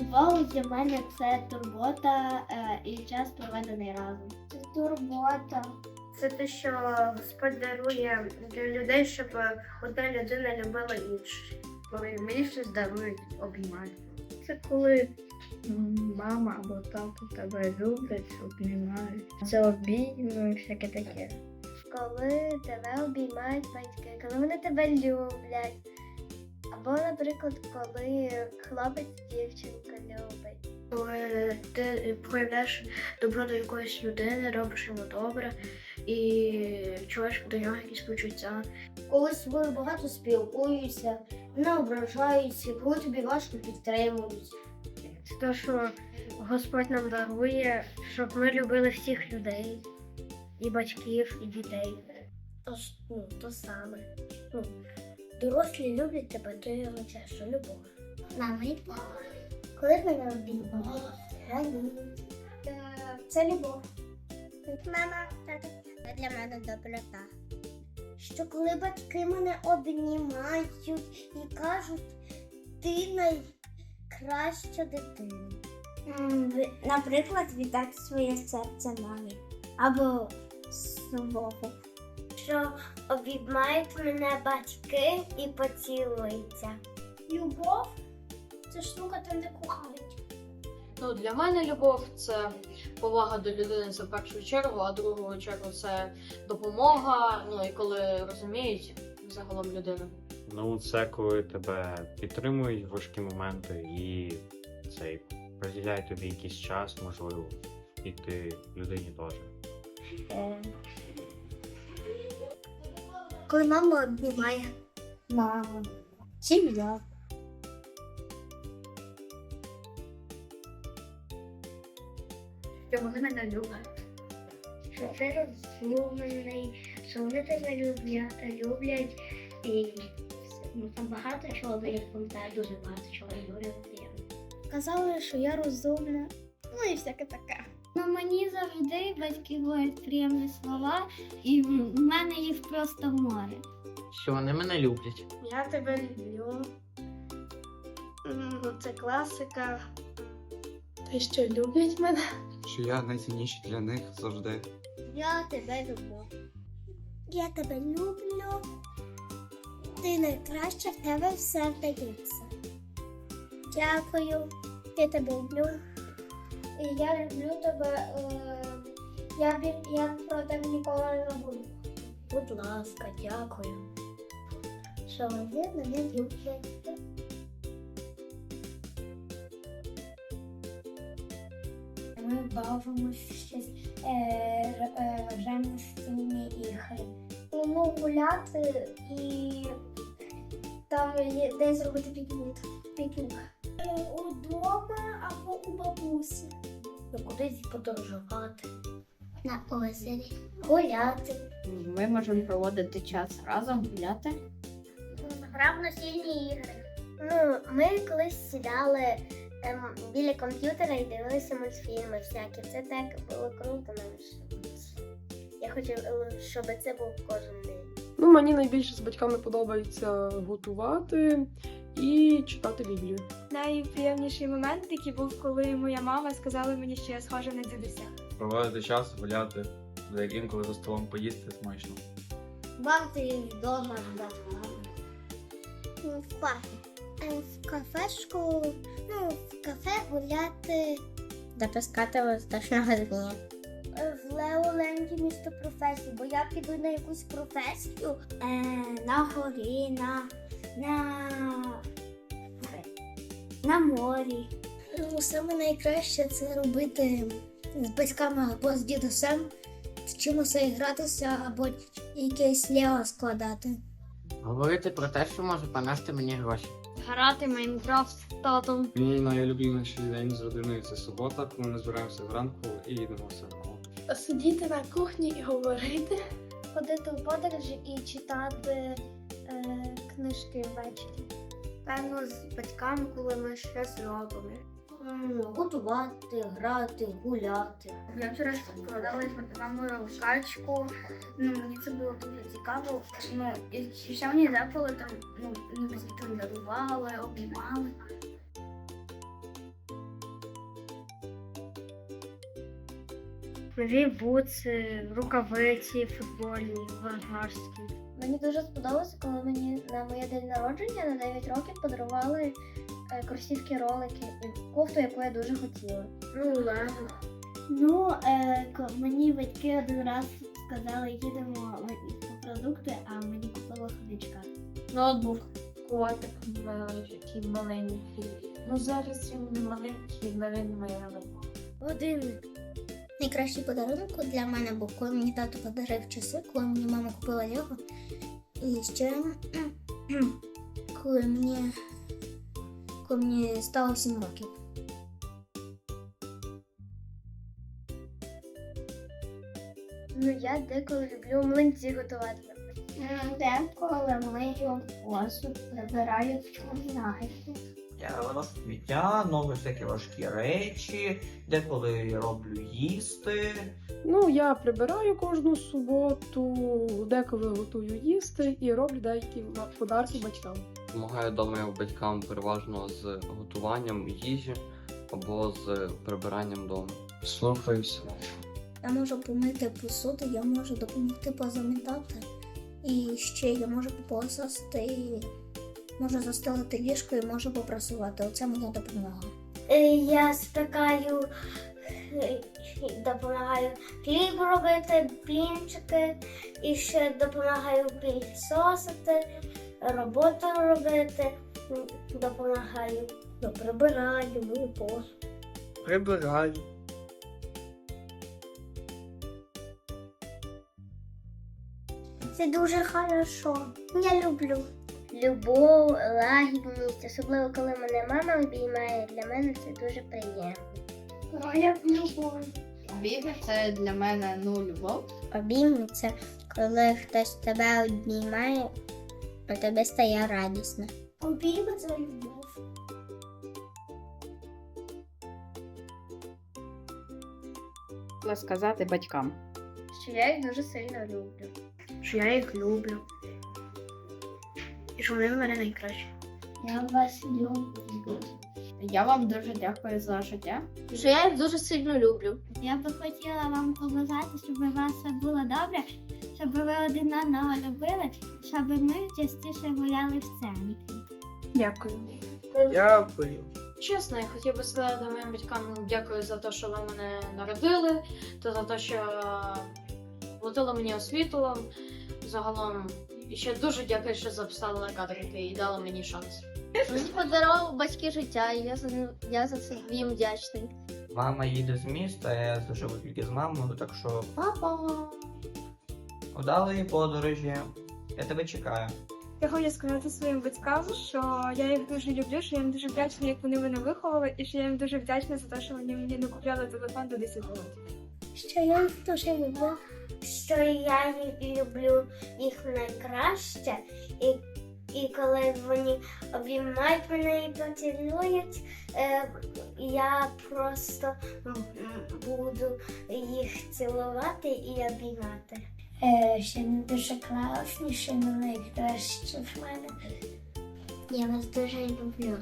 Любов для мене це турбота е, і час проведений разом. Це турбота. Це те, що Господь дарує для людей, щоб одна людина любила іншу. Коли мені щось дарують, обіймають. Це коли мама або тато тебе люблять, обіймають. Це обійми, всяке таке. Коли тебе обіймають батьки, коли вони тебе люблять. Або, наприклад, коли хлопець дівчинку любить. Коли ти проявляєш добро до якоїсь людини, робиш йому добре і чуєш до нього якісь почуття. Коли з тобою багато спілкуються, не ображаються, коли тобі важко підтримують. Це те, що Господь нам дарує, щоб ми любили всіх людей, і батьків, і дітей. То, ж, ну, то саме. Ну, дорослі люблять тебе, то і означає, що любов. Мама і папа. Коли мене обіймають, радіють. Це любов. Мама, тато. Для мене доброта. Що коли батьки мене обнімають і кажуть, ти найкраща дитина. Наприклад, віддати своє серце мамі або свого. Що обіймають мене батьки і поцілуються. Любов це штука, там де кохають. Ну, для мене любов це повага до людини це в першу чергу, а другу чергу це допомога. Ну і коли розуміють загалом людину. Ну, це коли тебе підтримують в важкі моменти і цей приділяють тобі якийсь час, можливо, і ти людині теж. Коли мама обнімає маму. Сім'я. Що вони мене люблять. Що ти розумний, що вони тебе люблять, люблять і ну, там багато чого я пам'ятаю, дуже багато чого говорили. Казали, що я розумна. Ну і всяке таке. Ну мені завжди батьки говорять приємні слова, і в мене їх просто море. що вони мене люблять. Я тебе люблю. Ну, це класика. Те, що люблять мене. що я найцінніший для них завжди. Я тебе люблю. Я тебе люблю. Ти найкраща, в тебе все вдається. Дякую, я тебе люблю. І я люблю тебе. Е, я, я про тебе ніколи не забуду. Будь ласка, дякую. Що вони мене люблять. Ми бавимося щось, е, р- е, граємо в стільні ігри. Ну, гуляти і там десь зробити пікнік. Кудись подорожувати. На озері. Гуляти. Ми можемо проводити час разом, гуляти. Грав настільні ігри. Ну, ми колись сідали ем, біля комп'ютера і дивилися мультфільми всякі. Це так було круто нам. Я хочу, е, щоб це був кожен день. Ну, мені найбільше з батьками подобається готувати і читати Біблію. Найприємніший момент, який був, коли моя мама сказала мені, що я схожа на дідуся. Проводити час, гуляти, як інколи за столом поїсти смачно. Бавити вдома батьками. В парку. В кафешку, ну, в кафе гуляти. Допускати воздушного дня. В Леоленді місто професій, бо я піду на якусь професію е, на горі, на, на, на морі. Ну, саме найкраще це робити з батьками або з дідусем, чимось гратися або якесь лего складати. Говорити про те, що може принести мені гроші. Грати Майнкрафт з татом. Мій найулюбленіший день з родиною це субота, коли ми збираємося зранку і йдемо в церкву. Сидіти на кухні і говорити. Ходити у подорожі і читати е, книжки ввечері. Певно, з батьками, коли ми щось робимо. Готувати, грати, гуляти. Я вчора складала з мамою качку. Ну, мені це було дуже цікаво. Ну, і ще мені запали там, ну, ніби там дарували, обіймали. Нові бутси, рукавиці футбольні, веганарські. Мені дуже сподобалося, коли мені на моє день народження на 9 років подарували е, кросівки ролики і кофту, яку я дуже хотіла. Ну, лего. Ну, е, мені батьки один раз сказали, їдемо по продукти, а мені купила ходичка. Ноутбук, котик такий маленький. Ну зараз він не маленький, навіть моя любов. Годинник. Найкращий подарунок для мене був, коли мені тато подарив часи, коли мені мама купила Лего. І ще коли мені, коли мені стало 7 років. Ну, я деколи люблю млинці готувати. Деколи мию посуд, прибираю в кімнаті. Я виношу сміття, нові всякі важкі речі, деколи роблю їсти. Ну, я прибираю кожну суботу, деколи готую їсти і роблю деякі подарки батькам. Допомагаю вдома батькам переважно з готуванням їжі або з прибиранням дому. Слухаюся. Я можу помити посуду, я можу допомогти позамітати. І ще я можу попосости, можу застелити ліжко і можу попрасувати. Оце моя допомога. Я спекаю, допомагаю хліб робити, блінчики, і ще допомагаю пілісосити, роботу робити, допомагаю, ну, прибираю, мою посуд. Прибираю. Це дуже хорошо. Я люблю. Любов, лагідність, особливо коли мене мама обіймає, для мене це дуже приємно. Я любов. Біги це для мене ну любов. Обійми це коли хтось тебе обіймає, у тебе стає радісно. Обійми це любов. сказати батькам. Що я їх дуже сильно люблю. Що я їх люблю. І що вони в мене найкращі. Я вас люблю. Я вам дуже дякую за життя. Що я їх дуже сильно люблю. Я би хотіла вам побажати, щоб у вас все було добре, щоб ви один одного любили, щоб ми частіше гуляли в центрі. Дякую. Дякую. Чесно, я хотів би сказати моїм батькам дякую за те, що ви мене народили, та за те, що платили мені освіту. Загалом і ще дуже дякую, що записали на кадрики і дали мені шанс. Мені подарував батьки життя, і я за, я за це їм вдячний. Мама їде з міста, я живу тільки з мамою, так що Папа! удалої подорожі. Я тебе чекаю. Я хочу сказати своїм батькам, що я їх дуже люблю, що я їм дуже вдячна, як вони мене виховали, і що я їм дуже вдячна за те, що вони мені не купляли телефон до 10 років. Що я їх дуже люблю, що я люблю їх найкраще, і, і коли вони обіймають мене і поцілують, е, я просто буду їх цілувати і обіймати. Е, що вони дуже класні, що вони найкращі в мене. Я вас дуже люблю.